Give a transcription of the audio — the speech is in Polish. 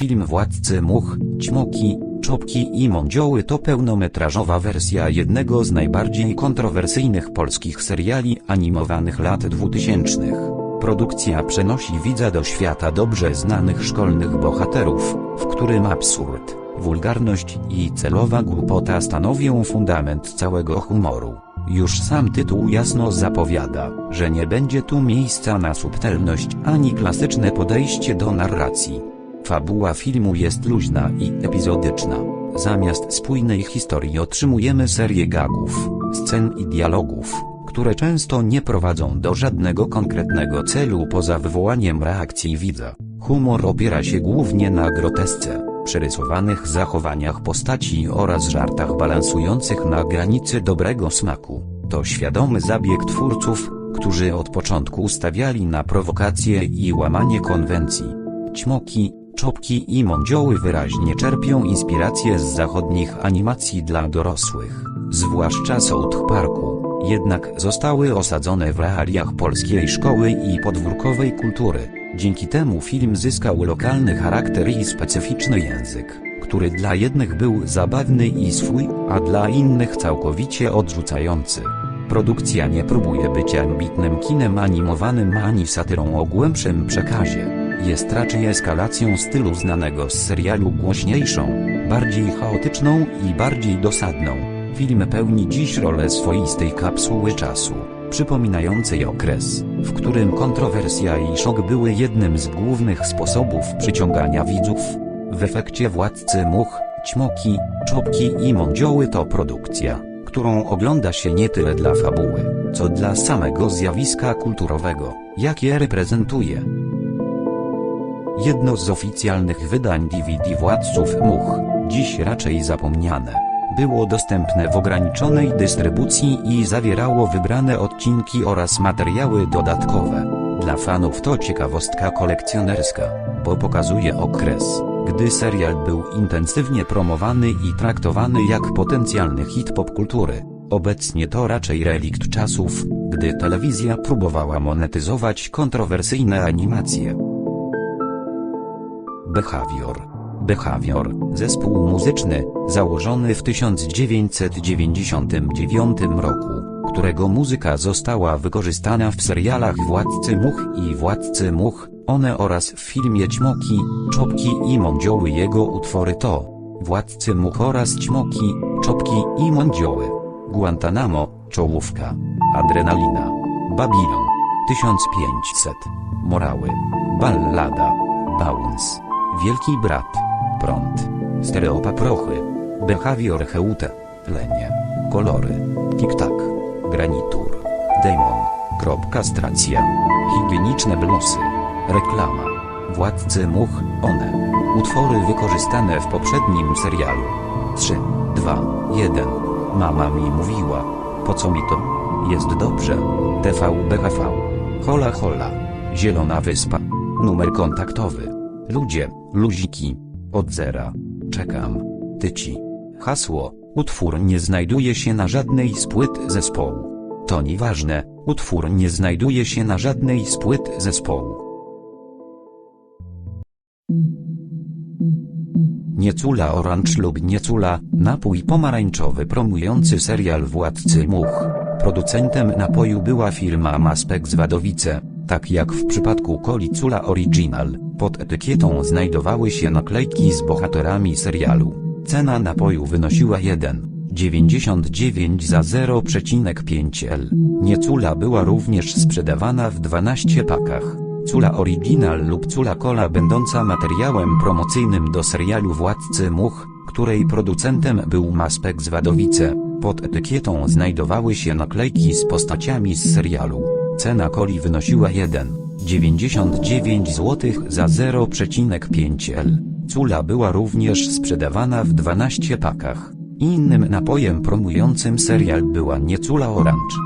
Film Władcy Much, Ćmoki, Czopki i Mądzioły to pełnometrażowa wersja jednego z najbardziej kontrowersyjnych polskich seriali animowanych lat 2000. Produkcja przenosi widza do świata dobrze znanych szkolnych bohaterów, w którym absurd, wulgarność i celowa głupota stanowią fundament całego humoru. Już sam tytuł jasno zapowiada, że nie będzie tu miejsca na subtelność ani klasyczne podejście do narracji. Fabuła filmu jest luźna i epizodyczna. Zamiast spójnej historii otrzymujemy serię gagów, scen i dialogów, które często nie prowadzą do żadnego konkretnego celu poza wywołaniem reakcji widza. Humor opiera się głównie na grotesce, przerysowanych zachowaniach postaci oraz żartach balansujących na granicy dobrego smaku. To świadomy zabieg twórców, którzy od początku stawiali na prowokacje i łamanie konwencji. Ćmoki, czopki i mądzioły wyraźnie czerpią inspiracje z zachodnich animacji dla dorosłych, zwłaszcza South Parku, jednak zostały osadzone w realiach polskiej szkoły i podwórkowej kultury. Dzięki temu film zyskał lokalny charakter i specyficzny język, który dla jednych był zabawny i swój, a dla innych całkowicie odrzucający. Produkcja nie próbuje być ambitnym kinem animowanym ani satyrą o głębszym przekazie. Jest raczej eskalacją stylu znanego z serialu głośniejszą, bardziej chaotyczną i bardziej dosadną. Film pełni dziś rolę swoistej kapsuły czasu, przypominającej okres, w którym kontrowersja i szok były jednym z głównych sposobów przyciągania widzów. W efekcie Władcy Much, Ćmoki, Czopki i Mądzioły to produkcja, którą ogląda się nie tyle dla fabuły, co dla samego zjawiska kulturowego, jakie reprezentuje. Jedno z oficjalnych wydań DVD Władców Much, dziś raczej zapomniane, było dostępne w ograniczonej dystrybucji i zawierało wybrane odcinki oraz materiały dodatkowe. Dla fanów to ciekawostka kolekcjonerska, bo pokazuje okres, gdy serial był intensywnie promowany i traktowany jak potencjalny hit popkultury. Obecnie to raczej relikt czasów, gdy telewizja próbowała monetyzować kontrowersyjne animacje. Behavior. Behavior, zespół muzyczny, założony w 1999 roku, którego muzyka została wykorzystana w serialach Władcy Much i Władcy Much, one oraz w filmie Ćmoki, Czopki i Mądzioły. Jego utwory to Władcy Much oraz Ćmoki, Czopki i Mądzioły. Guantanamo, Czołówka, Adrenalina, Babylon, 1500, Morały, Ballada, Bounce, Wielki Brat, Prąd, Stereopaprochy, Behavior Heute, Lenie, Kolory, Tik-tak, Granitur, Demon, Kastracja, Higieniczne Blusy, Reklama, Władcy Much, One, utwory wykorzystane w poprzednim serialu. 3, 2, 1, Mama mi mówiła, po co mi to? Jest dobrze, TVBHV, Hola Hola, Zielona Wyspa, numer kontaktowy, ludzie, luziki, od zera, czekam, tyci, hasło, utwór nie znajduje się na żadnej z płyt zespołu. To nieważne, utwór nie znajduje się na żadnej z płyt zespołu. Niecula Orange lub Niecula, napój pomarańczowy promujący serial Władcy Much. Producentem napoju była firma Maspek z Wadowice, tak jak w przypadku Coli Cula Original, pod etykietą znajdowały się naklejki z bohaterami serialu. Cena napoju wynosiła 1,99 za 0,5 L. Niecula była również sprzedawana w 12 pakach. Cula Original lub Cula Cola będąca materiałem promocyjnym do serialu Władcy Much, której producentem był Maspek z Wadowice. Pod etykietą znajdowały się naklejki z postaciami z serialu. Cena coli wynosiła 1,99 zł za 0,5 L. Cula była również sprzedawana w 12 pakach. Innym napojem promującym serial była Niecula Orange.